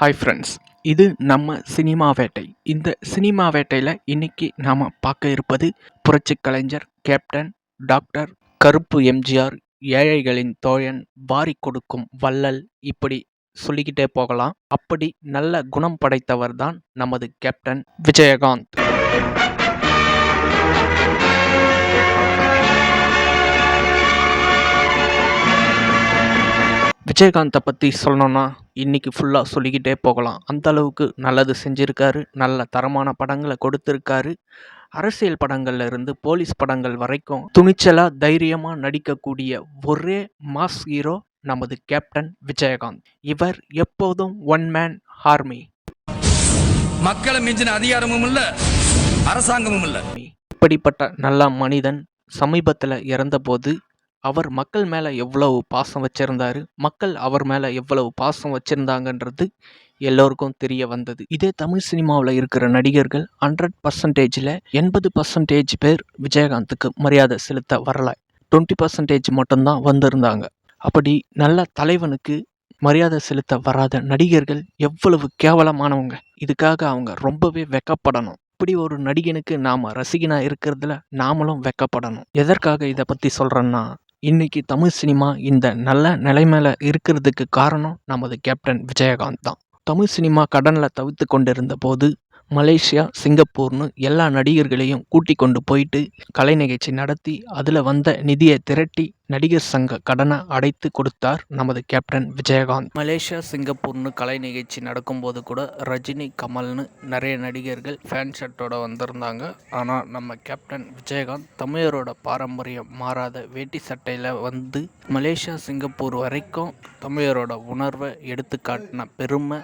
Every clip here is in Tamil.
ஹாய் ஃப்ரெண்ட்ஸ் இது நம்ம சினிமா வேட்டை. இந்த சினிமா வேட்டையில் இன்னைக்கு நாம் பார்க்க இருப்பது புரட்சி கலைஞர் கேப்டன் டாக்டர் கருப்பு எம்ஜிஆர் ஏழைகளின் தோழன் வாரி கொடுக்கும் வள்ளல். இப்படி சொல்லிக்கிட்டே போகலாம். அப்படி நல்ல குணம் படைத்தவர் தான் நமது கேப்டன் விஜயகாந்த். விஜயகாந்தை பற்றி சொல்லணும்னா இன்னைக்கு ஃபுல்லாக சொல்லிக்கிட்டே போகலாம். அந்த அளவுக்கு நல்லது செஞ்சுருக்காரு. நல்ல தரமான படங்களை கொடுத்துருக்காரு. அரசியல் படங்கள்ல இருந்து போலீஸ் படங்கள் வரைக்கும் துணிச்சலாக தைரியமாக நடிக்கக்கூடிய ஒரே மாஸ் ஹீரோ நமது கேப்டன் விஜயகாந்த். இவர் எப்போதும் ஒன் மேன் ஆர்மி மக்களை மிஞ்சின அதிகாரமும் இல்ல அரசாங்கமும் இல்ல. இப்படிப்பட்ட நல்ல மனிதன் சமீபத்தில் இறந்தபோது அவர் மக்கள் மேலே எவ்வளவு பாசம் வச்சிருந்தாரு? மக்கள் அவர் மேலே எவ்வளவு பாசம் வச்சுருந்தாங்கன்றது எல்லோருக்கும் தெரிய வந்தது. இதே தமிழ் சினிமாவில் இருக்கிற நடிகர்கள் ஹண்ட்ரட் பர்சன்டேஜில் எண்பது பர்சன்டேஜ் பேர் விஜயகாந்துக்கு மரியாதை செலுத்த வரல. டுவெண்ட்டி பர்சன்டேஜ் மட்டும்தான் வந்திருந்தாங்க. அப்படி நல்ல தலைவனுக்கு மரியாதை செலுத்த வராத நடிகர்கள் எவ்வளவு கேவலமானவங்க. இதுக்காக அவங்க ரொம்பவே வெக்கப்படணும். இப்படி ஒரு நடிகனுக்கு நாம் ரசிகனாக இருக்கிறதுல நாமளும் வெக்கப்படணும். எதற்காக இதை பற்றி சொல்கிறேன்னா இன்னைக்கு தமிழ் சினிமா இந்த நல்ல நிலைமையில இருக்கிறதுக்கு காரணம் நமது கேப்டன் விஜயகாந்த் தான். தமிழ் சினிமா கடனில் தவித்து கொண்டிருந்த போது மலேசியா சிங்கப்பூர்னு எல்லா நடிகர்களையும் கூட்டி கொண்டு போயிட்டு கலை நிகழ்ச்சி நடத்தி அதில் வந்த நிதியை திரட்டி நடிகர் சங்க கடனை அடைத்து கொடுத்தார் நமது கேப்டன் விஜயகாந்த். மலேசியா சிங்கப்பூர்னு கலை நிகழ்ச்சி நடக்கும்போது கூட ரஜினி கமல்னு நிறைய நடிகர்கள் ஃபேன் ஷர்ட்டோட வந்திருந்தாங்க. ஆனால் நம்ம கேப்டன் விஜயகாந்த் தமிழரோட பாரம்பரியம் மாறாத வேட்டி சட்டையில் வந்து மலேசியா சிங்கப்பூர் வரைக்கும் தமிழரோட உணர்வை எடுத்து காட்டின பெருமை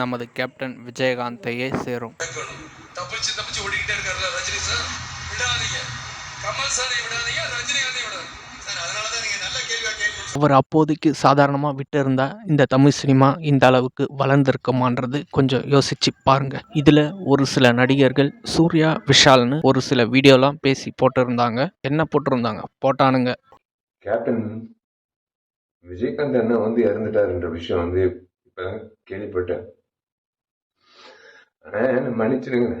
நமது கேப்டன் விஜயகாந்தையே சேரும். தப்பிச்சு தப்பிச்சு ஓடிக்கிட்டே இருக்காருல்ல ரஜினி சார்? விடாதீங்க. கமல் சாரை விடாதீங்க ரஜினிகாந்தை விடாதீங்க. சார் அதனால தான் நீங்க நல்ல கேள்வியா கேள்வி அவர் அப்போதைக்கு சாதாரணமாக விட்டு இருந்தா இந்த தமிழ் சினிமா இந்த அளவுக்கு வளர்ந்துருக்குமான்றது கொஞ்சம் யோசிச்சு பாருங்க. இதில் ஒரு சில நடிகர்கள் சூர்யா விஷால்னு ஒரு சில வீடியோலாம் பேசி போட்டிருந்தாங்க. என்ன போட்டிருந்தாங்க? போட்டானுங்க. கேப்டன் விஜயகாந்த் அண்ணா வந்து இறந்துட்டாருன்ற விஷயம் வந்து இப்பதான் கேள்விப்பட்டேன். ஆனால் என்னை மன்னிச்சிடுங்க.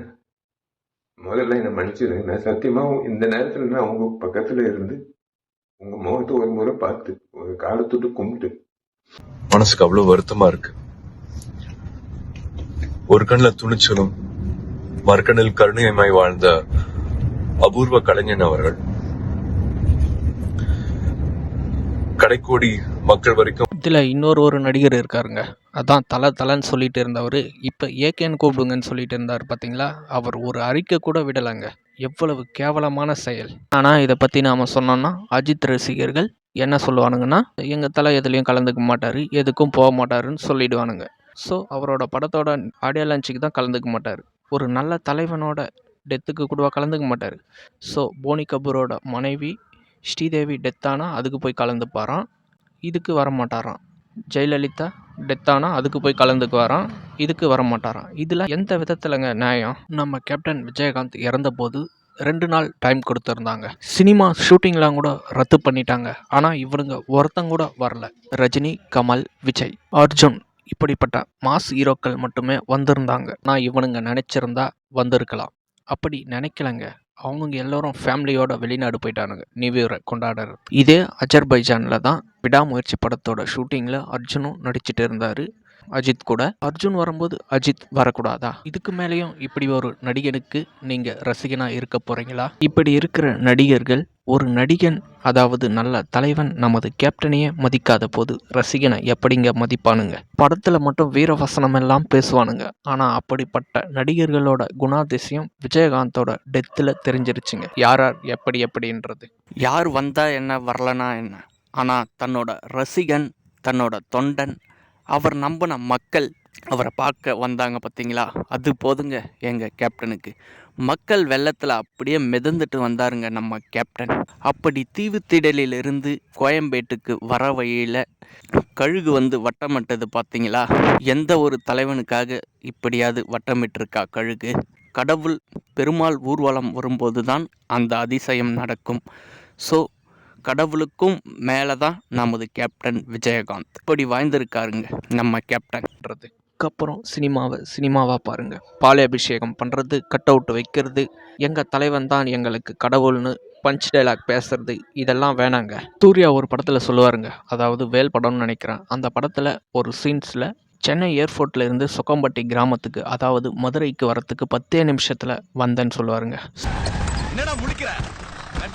முதல்ல என்னை மன்னிச்சிடுங்க. நான் சத்தியமா இந்த நேரத்துல நான் அவங்க பக்கத்துல இருந்து உங்க முகத்தை ஒரு முறை பார்த்து ஒரு காலத்துட்டு கும்பிட்டு. மனசுக்கு அவ்வளவு வருத்தமா இருக்கு. ஒரு கண்ணில் துணிச்சலும் மறுக்கண்ணில் கருணையமாய் வாழ்ந்த அபூர்வ கலைஞன் அவர்கள். கடைக்கோடி மக்கள் வரைக்கும் இதில் இன்னொரு ஒரு நடிகர் இருக்காருங்க. அதான் தலை தலைன்னு சொல்லிட்டு இருந்தவர். இப்போ ஏகேன்னு கூப்பிடுங்கன்னு சொல்லிட்டு இருந்தார் பார்த்தீங்களா அவர் ஒரு அறிக்கை கூட விடலைங்க. எவ்வளவு கேவலமான செயல். ஆனால் இதை பற்றி நாம் சொன்னோன்னா அஜித் ரசிகர்கள் என்ன சொல்லுவானுங்கன்னா எங்கள் தலை எதுலேயும் கலந்துக்க மாட்டார். எதுக்கும் போக மாட்டாருன்னு சொல்லிடுவானுங்க. ஸோ அவரோட படத்தோட ஆடியோ லான்ச்சுக்கு தான் கலந்துக்க மாட்டார். ஒரு நல்ல தலைவனோட டெத்துக்கு கூட கலந்துக்க மாட்டார். ஸோ போனி கபூரோட மனைவி ஸ்ரீதேவி டெத்தானா அதுக்கு போய் கலந்துப்பாரான் இதுக்கு வர மாட்டாராம் ஜெயலலிதா டெத்தானா அதுக்கு போய் கலந்துக்குவாராம். இதுக்கு வர மாட்டாராம் இதில் எந்த விதத்துலங்க நியாயம்? நம்ம கேப்டன் விஜயகாந்த் இறந்தபோது ரெண்டு நாள் டைம் கொடுத்துருந்தாங்க. சினிமா ஷூட்டிங்லாம் கூட ரத்து பண்ணிட்டாங்க. ஆனால் இவனுங்க ஒருத்தங்கூட வரல. ரஜினி கமல் விஜய். அர்ஜுன் இப்படிப்பட்ட மாஸ் ஹீரோக்கள் மட்டுமே வந்திருந்தாங்க. நான் இவனுங்க நினச்சிருந்தா வந்திருக்கலாம். அப்படி நினைக்கலங்க. அவனுங்க எல்லோரும் ஃபேமிலியோட வெளிநாடு போயிட்டானுங்க. நியூ இயரை கொண்டாடுறது இதே அஜர்பைஜானில் தான் விடாமுயற்சி படத்தோட ஷூட்டிங்கில் அர்ஜுனும் நடிச்சிட்டு இருந்தார். அஜித் கூட. அர்ஜுன் வரும்போது அஜித் வரக்கூடாதா? இதுக்கு மேலேயும் இப்படி ஒரு நடிகனுக்கு நீங்கள் ரசிகனாக இருக்க போகிறீங்களா இப்படி இருக்கிற நடிகர்கள் ஒரு நடிகன் அதாவது நல்ல தலைவன் நமது கேப்டனையே மதிக்காத போது ரசிகனை எப்படிங்க மதிப்பானுங்க? படத்தில் மட்டும் வீரவசனம் எல்லாம் பேசுவானுங்க. ஆனால் அப்படிப்பட்ட நடிகர்களோட குணாதிசயம் விஜயகாந்தோட டெத்தில் தெரிஞ்சிருச்சுங்க. யார் யார் எப்படி எப்படின்றது? யார் வந்தா என்ன வரலனா என்ன? ஆனால் தன்னோட ரசிகன் தன்னோட தொண்டன் அவர் நம்பின மக்கள் அவரை பார்க்க வந்தாங்க பார்த்தீங்களா? அது போதுங்க எங்கள் கேப்டனுக்கு. மக்கள் வெள்ளத்தில் அப்படியே மிதந்துட்டு வந்தாருங்க நம்ம கேப்டன். அப்படி தீவுத்திடலிலிருந்து கோயம்பேட்டுக்கு வர வழியில் கழுகு வந்து வட்டமிட்டது பார்த்தீங்களா? எந்த ஒரு தலைவனுக்காக இப்படியாவது வட்டமிட்டிருக்கா கழுகு? கடவுள் பெருமாள் ஊர்வலம் வரும்போது தான் அந்த அதிசயம் நடக்கும். ஸோ கடவுளுக்கும் மேலே தான் நமது கேப்டன் விஜயகாந்த். இப்படி வாய்ந்திருக்காருங்க நம்ம கேப்டன்ன்றது அதுக்கப்புறம் சினிமாவை சினிமாவாக பாருங்கள் பாலியபிஷேகம் பண்ணுறது கட் அவுட் வைக்கிறது எங்கள் தலைவன் தான் எங்களுக்கு கடவுள்னு பஞ்ச் டைலாக் பேசுறது இதெல்லாம் வேணாங்க. சூர்யா ஒரு படத்தில் சொல்லுவாருங்க அதாவது வேல் படம்னு நினைக்கிறேன். அந்த படத்தில் ஒரு சீன்ஸில் சென்னை ஏர்போர்ட்ல இருந்து சொக்கம்பட்டி கிராமத்துக்கு அதாவது மதுரைக்கு வரத்துக்கு பத்தே நிமிஷத்தில் வந்தேன்னு சொல்லுவாருங்க.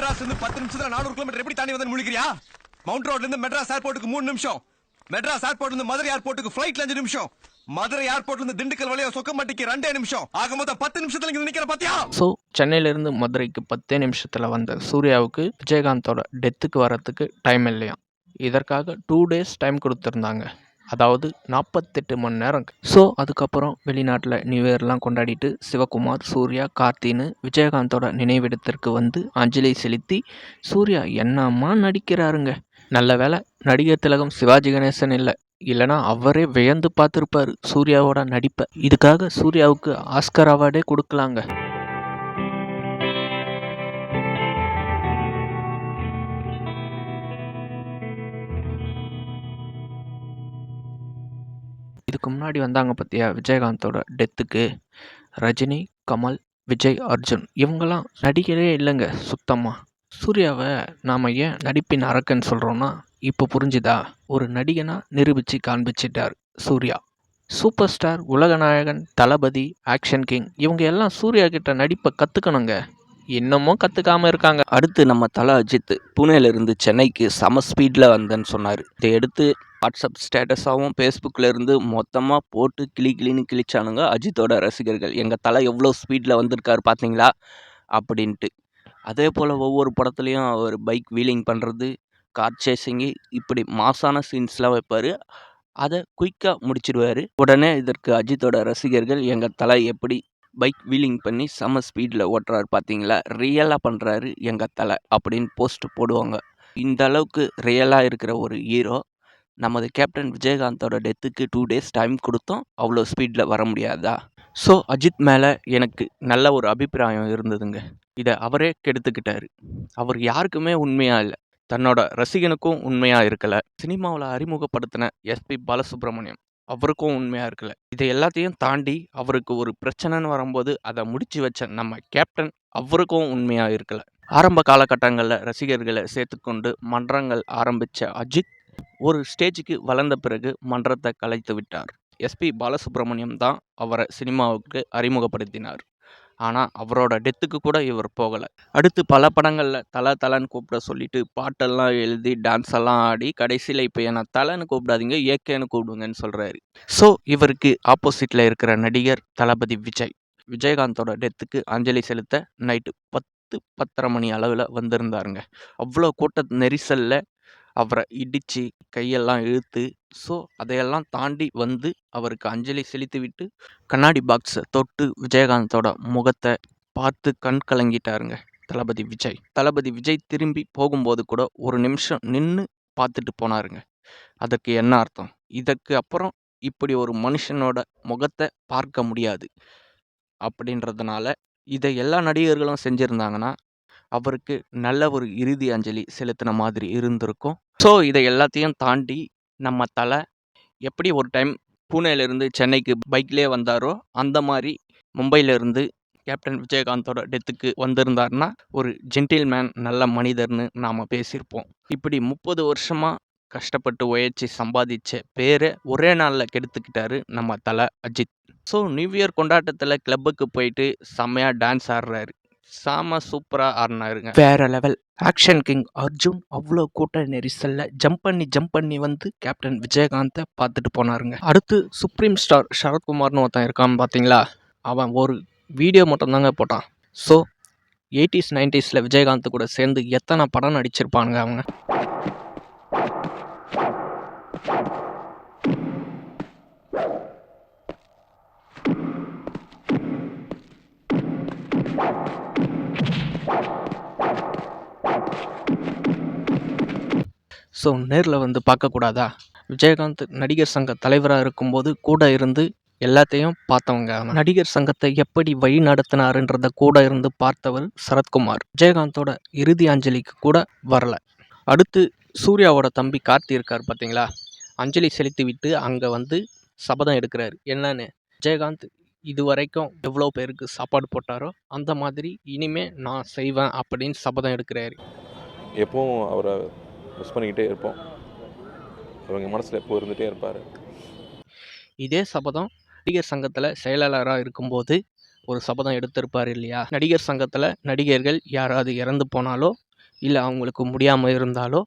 என்னடா மெட்ராஸ் இருந்து பத்து நிமிஷத்துல நானூறு கிலோமீட்டர் எப்படி தாண்டி வந்து முழிக்கிறியா மவுண்ட் ரோட்ல இருந்து மெட்ராஸ் ஏர்போர்ட்டுக்கு மூணு நிமிஷம். மெட்ராஸ் ஏர்போர்ட்ல இருந்து மதுரை ஏர்போர்ட்டுக்கு ஃபிளைட்ல அஞ்சு நிமிஷம். மதுரை ஏர்போர்ட்ல இருந்து திண்டுக்கல் வழியா சொக்கம்பட்டிக்கு ரெண்டே நிமிஷம். ஆக மொத்தம் பத்து நிமிஷத்துல இங்க நிக்கிற பாத்தியா? ஸோ சென்னையிலேருந்து மதுரைக்கு பத்தே நிமிஷத்தில் வந்த சூர்யாவுக்கு விஜயகாந்தோட டெத்துக்கு வரத்துக்கு டைம் இல்லையா இதற்காக டூ டேஸ் டைம் கொடுத்துருந்தாங்க. அதாவது நாற்பத்தெட்டு மணி நேரம். ஸோ அதுக்கப்புறம் வெளிநாட்டில் நியூ இயர்லாம் கொண்டாடிட்டு சிவகுமார் சூர்யா கார்த்தின்னு விஜயகாந்தோட நினைவிடத்திற்கு வந்து அஞ்சலி செலுத்தி சூர்யா என்னம்மா நடிக்கிறாருங்க? நல்ல வேளை நடிகர் திலகம் சிவாஜி கணேசன் இல்லை. இல்லைனா அவரே வியந்து பார்த்துருப்பாரு சூர்யாவோட நடிப்பை. இதுக்காக சூர்யாவுக்கு ஆஸ்கர் அவார்டே கொடுக்கலாங்க. இதுக்கு முன்னாடி வந்தாங்க பார்த்தியா விஜயகாந்தோட டெத்துக்கு? ரஜினி கமல் விஜய் அர்ஜுன். இவங்கெல்லாம் நடிகரே இல்லைங்க சுத்தமாக சூர்யாவை நாம் ஏன் நடிப்பின் அரக்கன்னு சொல்கிறோன்னா இப்போ புரிஞ்சுதா? ஒரு நடிகனாக நிரூபித்து காண்பிச்சிட்டார் சூர்யா. சூப்பர் ஸ்டார் உலகநாயகன் தளபதி ஆக்ஷன் கிங். இவங்க எல்லாம் சூர்யா கிட்ட நடிப்பை கற்றுக்கணுங்க இன்னமும் கற்றுக்காம இருக்காங்க. அடுத்து நம்ம தல அஜித் புனேலேருந்து சென்னைக்கு செம ஸ்பீடில் வந்தேன்னு சொன்னார். இதை எடுத்து வாட்ஸ்அப் ஸ்டேட்டஸாகவும் ஃபேஸ்புக்கில் இருந்து மொத்தமாக போட்டு கிளி கிளின்னு கிழிச்சானுங்க அஜித்தோட ரசிகர்கள். எங்கள் தலை எவ்வளோ ஸ்பீடில் வந்திருக்காரு பார்த்தீங்களா அப்படின்ட்டு. அதே போல் ஒவ்வொரு படத்துலையும் அவர் பைக் வீலிங் பண்ணுறது கார் சேசிங்கு இப்படி மாசான சீன்ஸ்லாம் வைப்பார். அதை குயிக்காக முடிச்சிடுவார் உடனே இதற்கு அஜித்தோட ரசிகர்கள் எங்கள் தலை எப்படி பைக் வீலிங் பண்ணி செம ஸ்பீடில் ஓட்டுறாரு பார்த்தீங்களா ரியலாக பண்ணுறாரு எங்கள் தலை அப்படின்னு போஸ்ட் போடுவாங்க. இந்த அளவுக்கு ரியலாக இருக்கிற ஒரு ஹீரோ நமது கேப்டன் விஜயகாந்தோட டெத்துக்கு டூ டேஸ் டைம் கொடுத்தோம் அவ்வளோ ஸ்பீடில் வர முடியாதா? ஸோ அஜித் மேலே எனக்கு நல்ல ஒரு அபிப்பிராயம் இருந்ததுங்க. இதை அவரே கெடுத்துக்கிட்டாரு. அவர் யாருக்குமே உண்மையாக இல்லை. தன்னோட ரசிகனுக்கும் உண்மையாக இருக்கலை. சினிமாவில் அறிமுகப்படுத்தின எஸ்பி பாலசுப்ரமணியம். அவருக்கும் உண்மையாக இருக்கல. இதை எல்லாத்தையும் தாண்டி அவருக்கு ஒரு பிரச்சனைன்னு வரும்போது அதை முடிச்சு வச்ச நம்ம கேப்டன் அவருக்கும் உண்மையாக இருக்கல. ஆரம்ப காலகட்டங்களில் ரசிகர்களை சேர்த்துக்கொண்டு மன்றங்கள் ஆரம்பித்த அஜித் ஒரு ஸ்டேஜுக்கு வளர்ந்த பிறகு மன்றத்தை கலைத்து விட்டார். எஸ்பி பாலசுப்ரமணியம் தான் அவரை சினிமாவுக்கு அறிமுகப்படுத்தினார். ஆனால் அவரோட டெத்துக்கு கூட இவர் போகலை. அடுத்து பல படங்களில் தலை தலைன்னு கூப்பிட சொல்லிட்டு பாட்டெல்லாம் எழுதி டான்ஸ் எல்லாம் ஆடி கடைசியில் இப்போ என்னை தலைன்னு கூப்பிடாதீங்க ஏகேன்னு கூப்பிடுங்கன்னு சொல்கிறாரு ஸோ இவருக்கு ஆப்போசிட்டில் இருக்கிற நடிகர் தளபதி விஜய். விஜயகாந்தோட டெத்துக்கு அஞ்சலி செலுத்த நைட்டு பத்து பத்தரை மணி அளவில் வந்திருந்தாருங்க. அவ்வளோ கூட்ட நெரிசலில் அவரை இடித்து கையெல்லாம் இழுத்து ஸோ அதையெல்லாம் தாண்டி வந்து அவருக்கு அஞ்சலி செலுத்திவிட்டு கண்ணாடி பாக்ஸை தொட்டு விஜயகாந்தோட முகத்தை பார்த்து கண் கலங்கிட்டாருங்க தளபதி விஜய். தளபதி விஜய் திரும்பி போகும்போது கூட ஒரு நிமிஷம் நின்று பார்த்துட்டு போனாருங்க. அதற்கு என்ன அர்த்தம்? இதற்கு அப்புறம் இப்படி ஒரு மனுஷனோட முகத்தை பார்க்க முடியாது. அப்படின்றதுனால இதை எல்லா நடிகர்களும் செஞ்சுருந்தாங்கன்னா அவருக்கு நல்ல ஒரு இறுதி அஞ்சலி செலுத்தின மாதிரி இருந்திருக்கும். ஸோ இதை எல்லாத்தையும் தாண்டி நம்ம தலை எப்படி ஒரு டைம் பூனேலேருந்து சென்னைக்கு பைக்லேயே வந்தாரோ அந்த மாதிரி மும்பையிலேருந்து கேப்டன் விஜயகாந்தோட டெத்துக்கு வந்திருந்தார்னா ஒரு ஜென்டில்மேன் நல்ல மனிதர்னு நாம் பேசியிருப்போம். இப்படி முப்பது வருஷமாக கஷ்டப்பட்டு உயர்ச்சி சம்பாதிச்ச பேரை ஒரே நாளில் கெடுத்துக்கிட்டாரு நம்ம தலை அஜித். ஸோ நியூ இயர் கொண்டாட்டத்தில் கிளப்புக்கு போயிட்டு செம்மையாக டான்ஸ் ஆடுறாரு. சாம சூப்பராக ஆடினாருங்க. வேற லெவல். ஆக்ஷன் கிங் அர்ஜுன் அவ்வளோ கூட்ட நெரிசலில் ஜம்ப் பண்ணி ஜம்ப் பண்ணி வந்து கேப்டன் விஜயகாந்தை பார்த்துட்டு போனாருங்க. அடுத்து சுப்ரீம் ஸ்டார் சரத்குமார்னு ஒருத்தன் இருக்கான் பார்த்தீங்களா அவன் ஒரு வீடியோ மட்டும்தாங்க போட்டான். ஸோ எயிட்டிஸ் நைன்டிஸில் விஜயகாந்த் கூட சேர்ந்து எத்தனை படம் நடிச்சிருப்பானுங்க அவங்க? ஸோ நேரில் வந்து பார்க்கக்கூடாதா? விஜயகாந்த் நடிகர் சங்க தலைவராக இருக்கும்போது கூட இருந்து எல்லாத்தையும் பார்த்தவங்க. நடிகர் சங்கத்தை எப்படி வழி நடத்தினாருன்றத கூட இருந்து பார்த்தவர் சரத்குமார். விஜயகாந்தோட இறுதி அஞ்சலிக்கு கூட வரல. அடுத்து சூர்யாவோட தம்பி கார்த்தி இருக்கார் பார்த்தீங்களா? அஞ்சலி செலுத்தி விட்டு அங்கே வந்து சபதம் எடுக்கிறாரு. என்னன்னு? விஜயகாந்த் இது வரைக்கும் எவ்வளோ பேருக்கு சாப்பாடு போட்டாரோ அந்த மாதிரி இனிமே நான் செய்வேன் அப்படின்னு சபதம் எடுக்கிறாரு. எப்பவும் அவரை மிஸ் பண்ணிக்கிட்டே இருப்போம். அவங்க மனசில் எப்போ இருந்துகிட்டே இருப்பார். இதே சபதம் நடிகர் சங்கத்தில் செயலாளராக இருக்கும்போது ஒரு சபதம் எடுத்திருப்பார் இல்லையா? நடிகர் சங்கத்தில் நடிகர்கள் யாராவது இறந்து போனாலோ இல்லை அவங்களுக்கு முடியாமல் இருந்தாலோ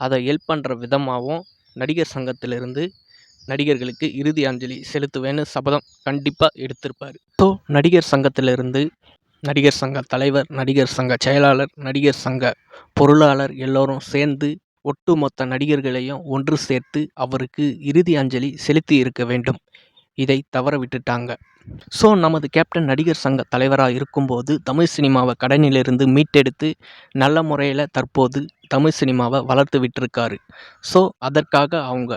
அதை ஹெல்ப் பண்ணுற விதமாகவும் நடிகர் சங்கத்திலிருந்து நடிகர்களுக்கு இறுதி அஞ்சலி செலுத்துவேன்னு சபதம் கண்டிப்பாக எடுத்திருப்பார். ஸோ நடிகர் சங்கத்திலிருந்து நடிகர் சங்க தலைவர் நடிகர் சங்க செயலாளர் நடிகர் சங்க பொருளாளர் எல்லோரும் சேர்ந்து ஒட்டுமொத்த நடிகர்களையும் ஒன்று சேர்த்து அவருக்கு இறுதி அஞ்சலி செலுத்தி இருக்க வேண்டும். இதை தவற விட்டுட்டாங்க. ஸோ நமது கேப்டன் நடிகர் சங்க தலைவராக இருக்கும்போது தமிழ் சினிமாவை கடனிலிருந்து மீட்டெடுத்து நல்ல முறையில் தற்போது தமிழ் சினிமாவை வளர்த்து விட்டுருக்காரு. ஸோ அதற்காக அவங்க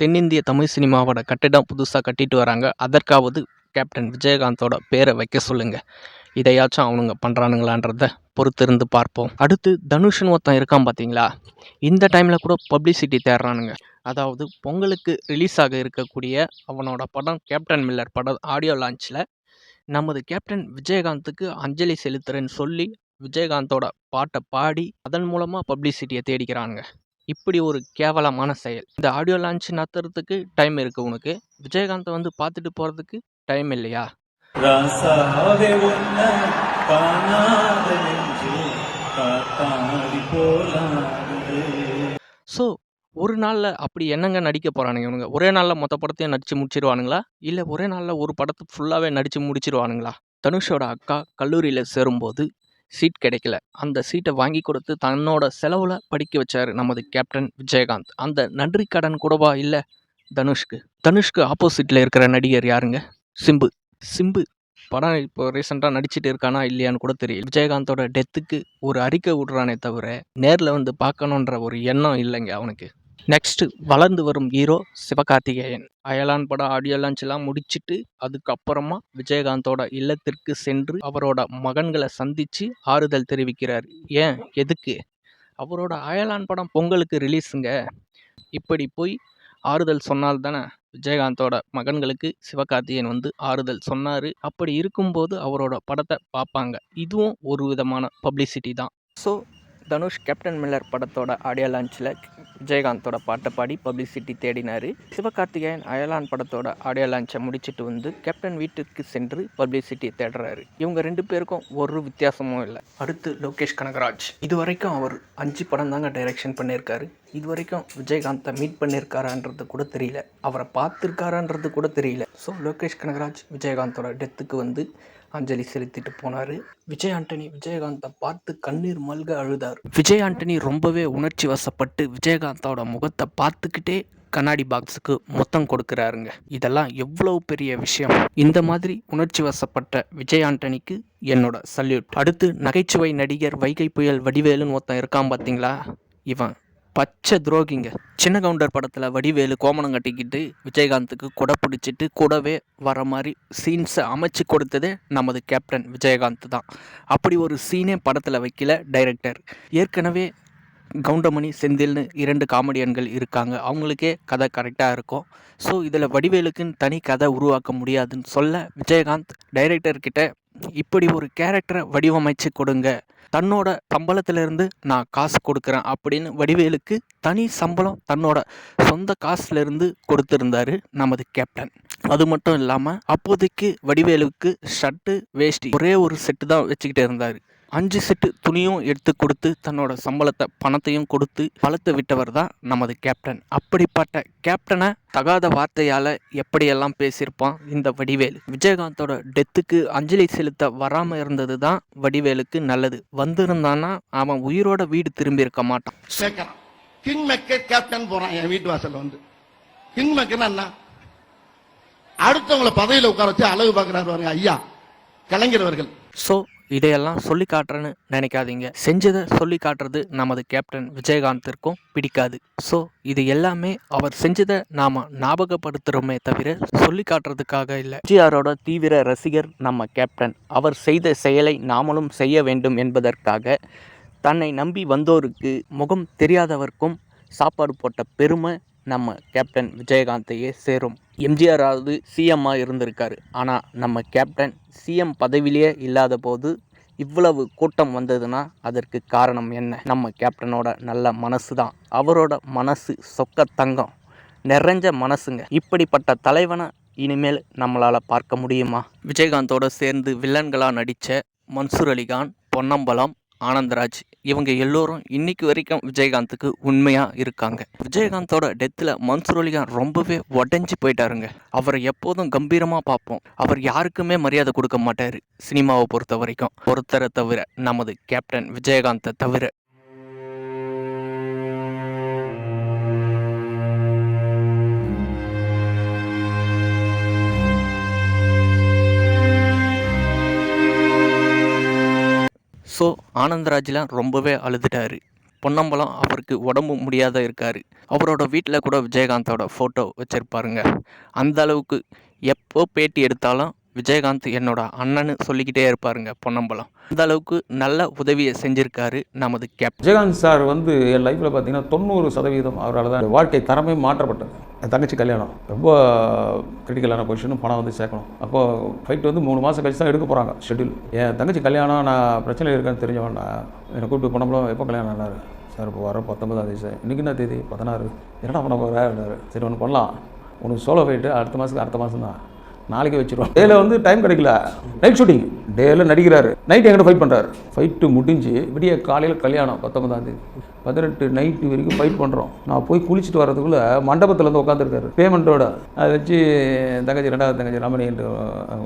தென்னிந்திய தமிழ் சினிமாவோட கட்டிடம் புதுசாக கட்டிட்டு வராங்க. அதற்காவது கேப்டன் விஜயகாந்தோட பேரை வைக்க சொல்லுங்கள் இதையாச்சும் அவனுங்க பண்ணுறானுங்களான்றத பொறுத்திருந்து பார்ப்போம். அடுத்து தனுஷ்னு ஒருத்தன் இருக்கான் பார்த்தீங்களா இந்த டைமில் கூட பப்ளிசிட்டி தேடுறானுங்க. அதாவது பொங்கலுக்கு ரிலீஸ் ஆக இருக்கக்கூடிய அவனோட படம் கேப்டன் மில்லர் படம் ஆடியோ லான்ச்சில் நமது கேப்டன் விஜயகாந்துக்கு அஞ்சலி செலுத்துறேன்னு சொல்லி விஜயகாந்தோட பாட்டை பாடி அதன் மூலமாக பப்ளிசிட்டியை தேடிக்கிறானுங்க இப்படி ஒரு கேவலமான செயல். இந்த ஆடியோ லான்ச் நடத்துறதுக்கு டைம் இருக்குது உனக்கு. விஜயகாந்தை வந்து பார்த்துட்டு போகிறதுக்கு டைம் இல்லையா? ராசாவே உன்ன காணாத நெஞ்சு காத்தாடி போலாது. ஸோ ஒரு நாளில் அப்படி என்னங்க நடிக்க போகிறானுங்க இவனுங்க? ஒரே நாளில் மொத்த படத்தையும் நடித்து முடிச்சிருவானுங்களா? இல்லை ஒரே நாளில் ஒரு படத்தை ஃபுல்லாகவே நடித்து முடிச்சிருவானுங்களா? தனுஷோட அக்கா கல்லூரியில் சேரும்போது சீட் கிடைக்கல. அந்த சீட்டை வாங்கி கொடுத்து தன்னோட செலவில் படிக்க வச்சார் நமது கேப்டன் விஜயகாந்த். அந்த நன்றி கடன் கூடவா இல்லை தனுஷ்க்கு? தனுஷ்க்கு ஆப்போசிட்டில் இருக்கிற நடிகர் யாருங்க? சிம்பு. சிம்பு. படம் இப்போ ரீசெண்டாக நடிச்சிட்டு இருக்கானா இல்லையான்னு கூட தெரியல. விஜயகாந்தோட டெத்துக்கு ஒரு அறிக்கை விடுறானே தவிர நேரில் வந்து பார்க்கணுன்ற ஒரு எண்ணம் இல்லைங்க அவனுக்கு. நெக்ஸ்ட்டு வளர்ந்து வரும் ஹீரோ சிவகார்த்திகேயன். அயலான் படம் ஆடியோ லான்ச்லாம் முடிச்சிட்டு அதுக்கப்புறமா விஜயகாந்தோட இல்லத்திற்கு சென்று அவரோட மகன்களை சந்தித்து ஆறுதல் தெரிவிக்கிறார். ஏன்? எதுக்கு? அவரோட அயலான் படம் பொங்கலுக்கு ரிலீஸுங்க இப்படி போய் ஆறுதல் சொன்னால் தானே விஜயகாந்தோட மகன்களுக்கு சிவகார்த்திகேயன் வந்து ஆறுதல் சொன்னார். அப்படி இருக்கும்போது அவரோட படத்தை பார்ப்பாங்க. இதுவும் ஒரு விதமான பப்ளிசிட்டி தான். ஸோ தனுஷ் கேப்டன் மில்லர் படத்தோட ஆடியோ லான்ச்சில் விஜயகாந்தோட பாட்டை பாடி பப்ளிசிட்டி தேடினார். சிவகார்த்திகேயன் அயலான் படத்தோட ஆடியோ லான்ச்சை முடிச்சுட்டு வந்து கேப்டன் வீட்டுக்கு சென்று பப்ளிசிட்டி தேடுறாரு. இவங்க ரெண்டு பேருக்கும் ஒரு வித்தியாசமும் இல்லை. அடுத்து லோகேஷ் கனகராஜ். இது வரைக்கும் அவர் அஞ்சு படம் தாங்க டைரக்ஷன் பண்ணியிருக்காரு. இது வரைக்கும் விஜயகாந்தை மீட் பண்ணியிருக்காரான்றது கூட தெரியல. அவரை பார்த்துருக்காரான்றது கூட தெரியல. ஸோ லோகேஷ் கனகராஜ் விஜயகாந்தோட டெத்துக்கு வந்து அஞ்சலி செலுத்திட்டு போனார். விஜய் ஆண்டனி விஜயகாந்தை பார்த்து கண்ணீர் மல்க அழுதார். விஜய் ஆண்டனி ரொம்பவே உணர்ச்சி வசப்பட்டு விஜயகாந்தோட முகத்தை பார்த்துக்கிட்டே கண்ணாடி பாக்ஸுக்கு மொத்தம் கொடுக்குறாருங்க. இதெல்லாம் எவ்வளவு பெரிய விஷயம். இந்த மாதிரி உணர்ச்சி வசப்பட்ட விஜய் ஆண்டனிக்கு என்னோட சல்யூட். அடுத்து நகைச்சுவை நடிகர் வைகை புயல் வடிவேலுன்னு ஒருத்தன் இருக்கான் பார்த்தீங்களா இவன். பச்சை துரோகிங்க. சின்ன கவுண்டர் படத்தில் வடிவேலு கோமணம் கட்டிக்கிட்டு விஜயகாந்துக்கு கொடை பிடிச்சிட்டு கூடவே வர மாதிரி சீன்ஸை அமைச்சு கொடுத்ததே நமது கேப்டன் விஜயகாந்த் தான். அப்படி ஒரு சீனே படத்தில் வைக்கல டைரக்டர் ஏற்கனவே கவுண்டமணி செந்தில்னு இரண்டு காமெடியன்கள் இருக்காங்க. அவங்களுக்கே கதை கரெக்டாக இருக்கும். ஸோ இதில் வடிவேலுக்குன்னு தனி கதை உருவாக்க முடியாதுன்னு சொல்ல விஜயகாந்த் டைரக்டர்கிட்ட இப்படி ஒரு கேரக்டரை வடிவமைச்சு கொடுங்க. தன்னோட சம்பளத்திலிருந்து நான் காசு கொடுக்குறேன் அப்படின்னு வடிவேலுக்கு தனி சம்பளம் தன்னோட சொந்த காசுலேருந்து கொடுத்துருந்தாரு நமது கேப்டன். அது மட்டும் இல்லாமல் அப்போதைக்கு வடிவேலுக்கு ஷர்ட்டு வேஷ்டி ஒரே ஒரு செட்டு தான் வச்சுக்கிட்டு இருந்தார். அஞ்சு செட்டு துணியும் எடுத்து கொடுத்து தன்னோட சம்பளத்தை பணத்தையும் கொடுத்து வளர்த்து விட்டவர் தான் நமது கேப்டன். அப்படிப்பட்ட கேப்டனை தகாத வார்த்தையால் எப்படியெல்லாம் பேசியிருப்பான் இந்த வடிவேலு? விஜயகாந்தோட டெத்துக்கு அஞ்சலி செலுத்த வராமல் இருந்தது தான் வடிவேலுக்கு நல்லது. வந்திருந்தான்னா அவன் உயிரோட வீடு திரும்பி இருக்க மாட்டான். கிங் மேக்கர் கேப்டன் போகிறான் என் வீட்டு வாசல் வந்து. கிங் மேக்கர் என்ன அடுத்தவங்களை பதவியில உட்கார வச்சு அழகு பார்க்கிறாரு பாருங்க ஐயா கலைஞரவர்கள். ஸோ இதையெல்லாம் சொல்லி காட்டுறேன்னு நினைக்காதீங்க. செஞ்சதை சொல்லி காட்டுறது நமது கேப்டன் விஜயகாந்திற்கும் பிடிக்காது. ஸோ இது எல்லாமே அவர் செஞ்சதை நாம் ஞாபகப்படுத்துகிறோமே தவிர சொல்லி காட்டுறதுக்காக இல்லை. எம்ஜிஆரோட தீவிர ரசிகர் நம்ம கேப்டன். அவர் செய்த செயலை நாமளும் செய்ய வேண்டும் என்பதற்காக தன்னை நம்பி வந்தோருக்கு முகம் தெரியாதவர்க்கும் சாப்பாடு போட்ட பெருமை நம்ம கேப்டன் விஜயகாந்தையே சேரும். எம்ஜிஆராவது சிஎம்மாக இருந்திருக்காரு. ஆனால் நம்ம கேப்டன் சிஎம் பதவியிலே இல்லாத போது இவ்வளவு கூட்டம் வந்ததுன்னா அதற்கு காரணம் என்ன? நம்ம கேப்டனோட நல்ல மனசு தான் அவரோட மனசு சொக்க தங்கம். நிறைஞ்ச மனசுங்க. இப்படிப்பட்ட தலைவனை இனிமேல் நம்மளால் பார்க்க முடியுமா? விஜயகாந்தோட சேர்ந்து வில்லன்களாக நடித்த மன்சூர் அலிகான் பொன்னம்பலம் ஆனந்தராஜ். இவங்க எல்லோரும் இன்னைக்கு வரைக்கும் விஜயகாந்துக்கு உண்மையாக இருக்காங்க. விஜயகாந்தோட டெத்தில் மன்சூர் அலிகான் ரொம்பவே உடஞ்சி போயிட்டாருங்க. அவரை எப்போதும் கம்பீரமாக பார்ப்போம். அவர் யாருக்குமே மரியாதை கொடுக்க மாட்டார் சினிமாவை பொறுத்த வரைக்கும் ஒருத்தரை தவிர நமது கேப்டன் விஜயகாந்தை தவிர ஸோ ஆனந்தராஜ்லாம் ரொம்பவே அழுதுட்டார். பொன்னம்பலம் அவருக்கு உடம்பு முடியாத இருக்கார். அவரோட வீட்டில் கூட விஜயகாந்தோட ஃபோட்டோ வச்சுருப்பாருங்க. அந்த அளவுக்கு எப்போ பேட்டி எடுத்தாலும் விஜயகாந்த் என்னோட அண்ணன்னு சொல்லிக்கிட்டே இருப்பாருங்க பொன்னம்பலம். அந்த அளவுக்கு நல்ல உதவியை செஞ்சுருக்காரு நமது கேப். விஜயகாந்த் சார் வந்து என் லைஃப்பில் பார்த்தீங்கன்னா தொண்ணூறு சதவீதம் அவரால் தான் வாழ்க்கை தரமே மாற்றப்பட்டது. என் தங்கச்சி கல்யாணம். ரொம்ப கிரிட்டிக்கலான பொசிஷனும் பணம் வந்து சேர்க்கணும். அப்போது ஃபைட் வந்து மூணு மாதம் கழிச்சு தான் எடுக்க போகிறாங்க ஷெட்யூல் என் தங்கச்சி கல்யாணம் நான் பிரச்சனை இருக்கேன்னு தெரிஞ்சவன் என்னை கூப்பிட்டு பொன்னம்பலம் எப்போ கல்யாணம் ஆனார்? சார் இப்போ வர பத்தொன்பதாம் தேதி சார். இன்றைக்கி என்ன தேதி? பதினாறு. என்னடா பண்ண போகிறாரு சரி ஒன்று பண்ணலாம். உனக்கு சோலோ ஃபைட்டு அடுத்த மாதத்துக்கு அடுத்த மாதம் தான் நாளைக்கு வச்சிருவோம் டேல வந்து டைம் கிடைக்கல. நைட் ஷூட்டிங் டேல நடிக்கிறாரு. நைட் எங்கிட்ட ஃபைட் பண்ணுறாரு ஃபைட்டு முடிஞ்சு விடிய காலையில் கல்யாணம் பத்தொன்பதாம் தேதி. பதினெட்டு நைட்டு வரைக்கும் ஃபைட் பண்ணுறோம் நான் போய் குளிச்சுட்டு வரதுக்குள்ளே மண்டபத்தில் வந்து உட்காந்துருக்காரு பேமெண்ட்டோட அதை வச்சு தங்கச்சி ரெண்டாவது தங்கச்சி ரமணி என்று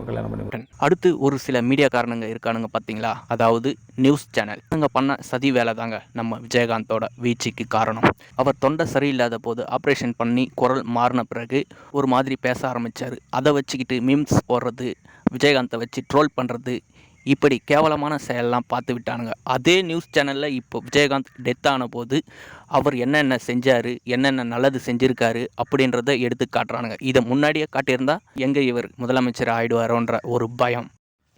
கல்யாணம் பண்ணி அடுத்து ஒரு சில மீடியா காரணங்க இருக்கானுங்க பார்த்தீங்களா அதாவது நியூஸ் சேனல் அங்கே பண்ண சதி வேலை தாங்க நம்ம விஜயகாந்தோட வீழ்ச்சிக்கு காரணம். அவர் தொண்டை சரியில்லாத போது ஆப்ரேஷன் பண்ணி குரல் மாறின பிறகு ஒரு மாதிரி பேச ஆரம்பித்தார் அதை வச்சுக்கிட்டு மீம்ஸ் போடுறது விஜயகாந்தை வச்சு ட்ரோல் பண்ணுறது இப்படி கேவலமான செயலெலாம் பார்த்து விட்டானுங்க. அதே நியூஸ் சேனலில் இப்போ விஜயகாந்த் டெத் ஆன போது அவர் என்னென்ன செஞ்சார் என்னென்ன நல்லது செஞ்சுருக்காரு அப்படின்றத எடுத்து காட்டுறானுங்க. இதை முன்னாடியே காட்டியிருந்தால் எங்கே இவர் முதலமைச்சர் ஆகிடுவாரோன்ற ஒரு பயம்.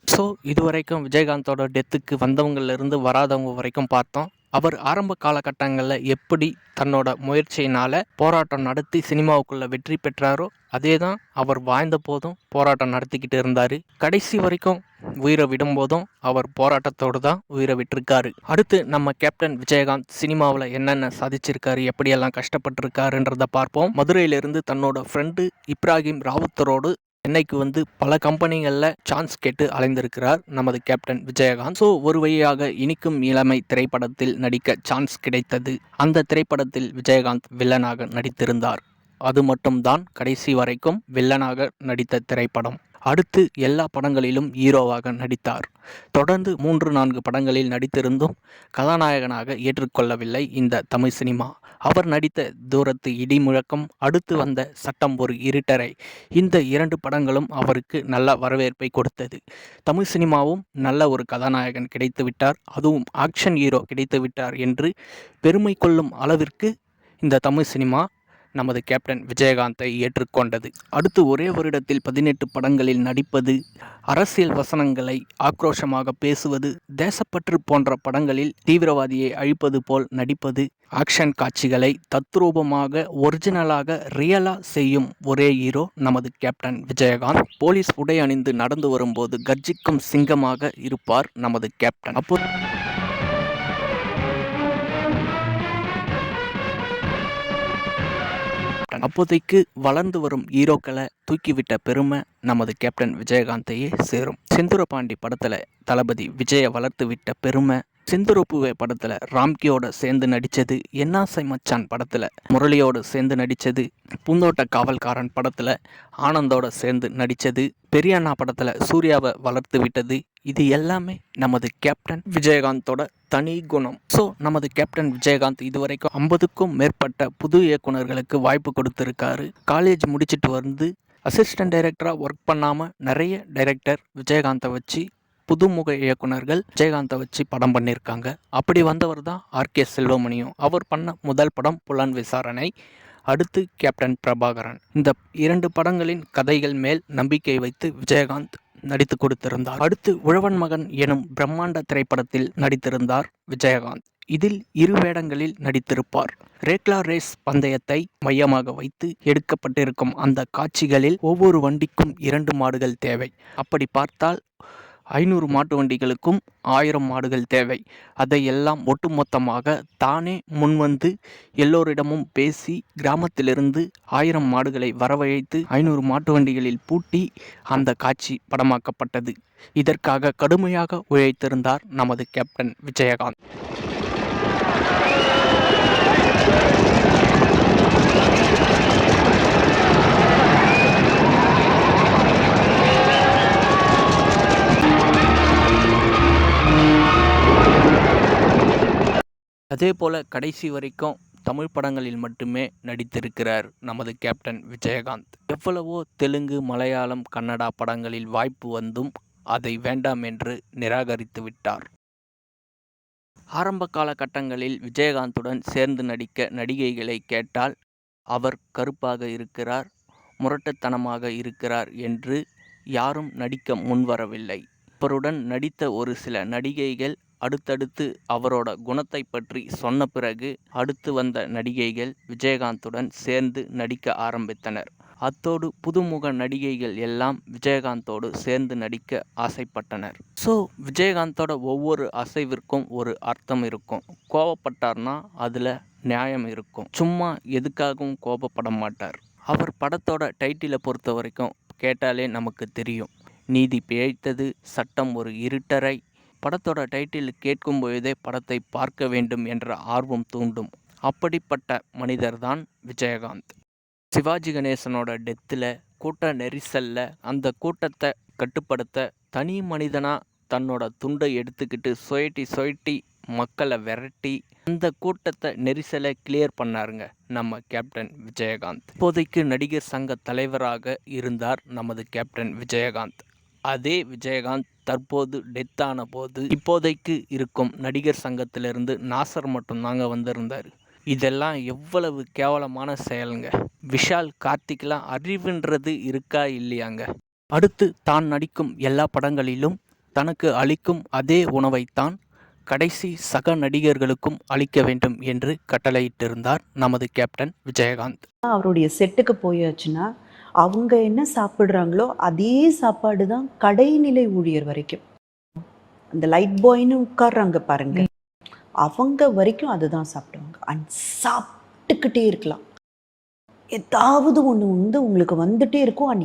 ஸோ இது வரைக்கும் விஜயகாந்தோட டெத்துக்கு வந்தவங்கள்லேருந்து வராதவங்க வரைக்கும் பார்த்தோம். அவர் ஆரம்ப காலகட்டங்களில் எப்படி தன்னோட முயற்சியினால் போராட்டம் நடத்தி சினிமாவுக்குள்ளே வெற்றி பெற்றாரோ அதே தான் அவர் வாழ்ந்த போதும் போராட்டம் நடத்திக்கிட்டு இருந்தார். கடைசி வரைக்கும் உயிரை விடும்போதும் அவர் போராட்டத்தோடு தான் உயிரை விட்டிருக்காரு. அடுத்து நம்ம கேப்டன் விஜயகாந்த் சினிமாவில் என்னென்ன சாதிச்சிருக்காரு எப்படியெல்லாம் கஷ்டப்பட்டிருக்காருன்றத பார்ப்போம். மதுரையிலிருந்து தன்னோட ஃப்ரெண்டு இப்ராஹிம் ராவுத்தரோடு சென்னைக்கு வந்து பல கம்பெனிகளில் சான்ஸ் கேட்டு அலைந்திருக்கிறார் நமது கேப்டன் விஜயகாந்த். ஸோ ஒரு வழியாக இனிக்கும் இளமை திரைப்படத்தில் நடிக்க சான்ஸ் கிடைத்தது அந்த திரைப்படத்தில் விஜயகாந்த் வில்லனாக நடித்திருந்தார். அது மட்டும்தான் கடைசி வரைக்கும் வில்லனாக நடித்த திரைப்படம். அடுத்து எல்லா படங்களிலும் ஹீரோவாக நடித்தார். தொடர்ந்து மூன்று நான்கு படங்களில் நடித்திருந்தும் கதாநாயகனாக ஏற்றுக்கொள்ளவில்லை இந்த தமிழ் சினிமா. அவர் நடித்த தூரத்து இடி முழக்கம் அடுத்து வந்த சட்டம் ஒரு இருட்டரை இந்த இரண்டு படங்களும் அவருக்கு நல்ல வரவேற்பை கொடுத்தது. தமிழ் சினிமாவும் நல்ல ஒரு கதாநாயகன் கிடைத்து விட்டார் அதுவும் ஆக்ஷன் ஹீரோ கிடைத்துவிட்டார் என்று பெருமை கொள்ளும் அளவிற்கு இந்த தமிழ் சினிமா நமது கேப்டன் விஜயகாந்தை ஏற்றுக்கொண்டது. அடுத்து ஒரே வருடத்தில் பதினெட்டு படங்களில் நடிப்பது அரசியல் வசனங்களை ஆக்ரோஷமாக பேசுவது தேசப்பற்று போன்ற படங்களில் தீவிரவாதியை அழிப்பது போல் நடிப்பது ஆக்ஷன் காட்சிகளை தத்ரூபமாக ஒரிஜினலாக ரியலா செய்யும் ஒரே ஹீரோ நமது கேப்டன் விஜயகாந்த். போலீஸ் உடை அணிந்து நடந்து வரும்போது கர்ஜிக்கும் சிங்கமாக இருப்பார் நமது கேப்டன். அப்போ அப்போதைக்கு வளர்ந்து வரும் ஹீரோக்களை தூக்கிவிட்ட பெருமை நமது கேப்டன் விஜயகாந்தையே சேரும். செந்துரபாண்டி படத்தில் தளபதி விஜயை வளர்த்து விட்ட பெருமை செந்துருப்புவே படத்தில் ராம்கியோட சேர்ந்து நடித்தது என்னாசை மச்சான் படத்தில் முரளியோடு சேர்ந்து நடித்தது பூந்தோட்ட காவல்காரன் படத்தில் ஆனந்தோட சேர்ந்து நடித்தது பெரியண்ணா படத்தில் சூர்யாவை வளர்த்து விட்டது. இது எல்லாமே நமது கேப்டன் விஜயகாந்தோட தனி குணம். ஸோ நமது கேப்டன் விஜயகாந்த் இதுவரைக்கும் ஐம்பதுக்கும் மேற்பட்ட புது இயக்குனர்களுக்கு வாய்ப்பு கொடுத்துருக்காரு. காலேஜ் முடிச்சிட்டு வந்து அசிஸ்டன்ட் டைரக்டராக ஒர்க் பண்ணாமல் நிறைய டைரக்டர் விஜயகாந்தை வச்சு புதுமுக இயக்குனர்கள் விஜயகாந்தை வச்சு படம் பண்ணியிருக்காங்க அப்படி வந்தவர் தான் ஆர்கே செல்வமணியும். அவர் பண்ண முதல் படம் புலன் விசாரணை. அடுத்து கேப்டன் பிரபாகரன். இந்த இரண்டு படங்களின் கதைகள் மேல் நம்பிக்கை வைத்து விஜயகாந்த் நடித்து கொடுத்திருந்தார். அடுத்து உழவன் மகன் எனும் பிரம்மாண்ட திரைப்படத்தில் நடித்திருந்தார் விஜயகாந்த். இதில் இரு வேடங்களில் நடித்திருப்பார். ரேக்லா ரேஸ் பந்தயத்தை மையமாக வைத்து எடுக்கப்பட்டிருக்கும் அந்த காட்சிகளில் ஒவ்வொரு வண்டிக்கும் இரண்டு மாடுகள் தேவை. அப்படி பார்த்தால் ஐநூறு மாட்டு வண்டிகளுக்கும் ஆயிரம் மாடுகள் தேவை. அதையெல்லாம் ஒட்டுமொத்தமாக தானே முன்வந்து எல்லோரிடமும் பேசி கிராமத்திலிருந்து ஆயிரம் மாடுகளை வரவழைத்து ஐநூறு மாட்டு வண்டிகளில் பூட்டி அந்த காட்சி படமாக்கப்பட்டது. இதற்காக கடுமையாக உழைத்திருந்தார் நமது கேப்டன் விஜயகாந்த். அதே போல் கடைசி வரைக்கும் தமிழ் படங்களில் மட்டுமே நடித்திருக்கிறார் நமது கேப்டன் விஜயகாந்த். எவ்வளவோ தெலுங்கு மலையாளம் கன்னடா படங்களில் வாய்ப்பு வந்தும் அதை வேண்டாம் என்று நிராகரித்து விட்டார். ஆரம்ப காலகட்டங்களில் விஜயகாந்துடன் சேர்ந்து நடிக்க நடிகைகளை கேட்டால் அவர் கருப்பாக இருக்கிறார் முரட்டுத்தனமாக இருக்கிறார் என்று யாரும் நடிக்க முன்வரவில்லை. அவருடன் நடித்த ஒரு சில நடிகைகள் அடுத்தடுத்து அவரோட குணத்தை பற்றி சொன்ன பிறகு அடுத்து வந்த நடிகைகள் விஜயகாந்துடன் சேர்ந்து நடிக்க ஆரம்பித்தனர். அத்தோடு புதுமுக நடிகைகள் எல்லாம் விஜயகாந்தோடு சேர்ந்து நடிக்க ஆசைப்பட்டனர். ஸோ விஜயகாந்தோட ஒவ்வொரு அசைவிற்கும் ஒரு அர்த்தம் இருக்கும். கோவப்பட்டார்னா அதில் நியாயம் இருக்கும். சும்மா எதுக்காகவும் கோபப்பட மாட்டார். அவர் படத்தோட டைட்டிலை பொறுத்த வரைக்கும் கேட்டாலே நமக்கு தெரியும். நீதி பிழைத்தது சட்டம் ஒரு இருட்டரை படத்தோட டைட்டில் கேட்கும் பொழுதே படத்தை பார்க்க வேண்டும் என்ற ஆர்வம் தூண்டும். அப்படிப்பட்ட மனிதர்தான் விஜயகாந்த். சிவாஜி கணேசனோட டெத்தில் கூட்ட நெரிசலில் அந்த கூட்டத்தை கட்டுப்படுத்த தனி மனிதனாக தன்னோட துண்டை எடுத்துக்கிட்டு சொயட்டி சொயட்டி மக்களை விரட்டி அந்த கூட்டத்தை நெரிசலை கிளியர் பண்ணாருங்க நம்ம கேப்டன் விஜயகாந்த். இப்போதைக்கு நடிகர் சங்க தலைவராக இருந்தார் நமது கேப்டன் விஜயகாந்த். அதே விஜயகாந்த் தற்போது டெத் ஆன போது இப்போதைக்கு இருக்கும் நடிகர் சங்கத்திலிருந்து நாசர் மட்டும்தாங்க வந்திருந்தார். இதெல்லாம் எவ்வளவு கேவலமான செயலுங்க. விஷால் கார்த்திக்லாம் அறிவுன்றது இருக்கா இல்லையாங்க. அடுத்து தான் நடிக்கும் எல்லா படங்களிலும் தனக்கு அளிக்கும் அதே உணவைத்தான் கடைசி சக நடிகர்களுக்கும் அளிக்க வேண்டும் என்று கட்டளையிட்டிருந்தார் நமது கேப்டன் விஜயகாந்த். அவருடைய செட்டுக்கு போயாச்சுன்னா அவங்க என்ன சாப்பிட்றாங்களோ அதே சாப்பாடு தான் கடைநிலை ஊழியர் வரைக்கும். அந்த லைட் பாய்னு உட்கார்றாங்க பாருங்க. அவங்க வரைக்கும் அதுதான் சாப்பிடுவாங்க. அண்ட் சாப்பிட்டுக்கிட்டே இருக்கலாம். ஏதாவது ஒன்று வந்து உங்களுக்கு வந்துட்டே இருக்கும். அண்ட்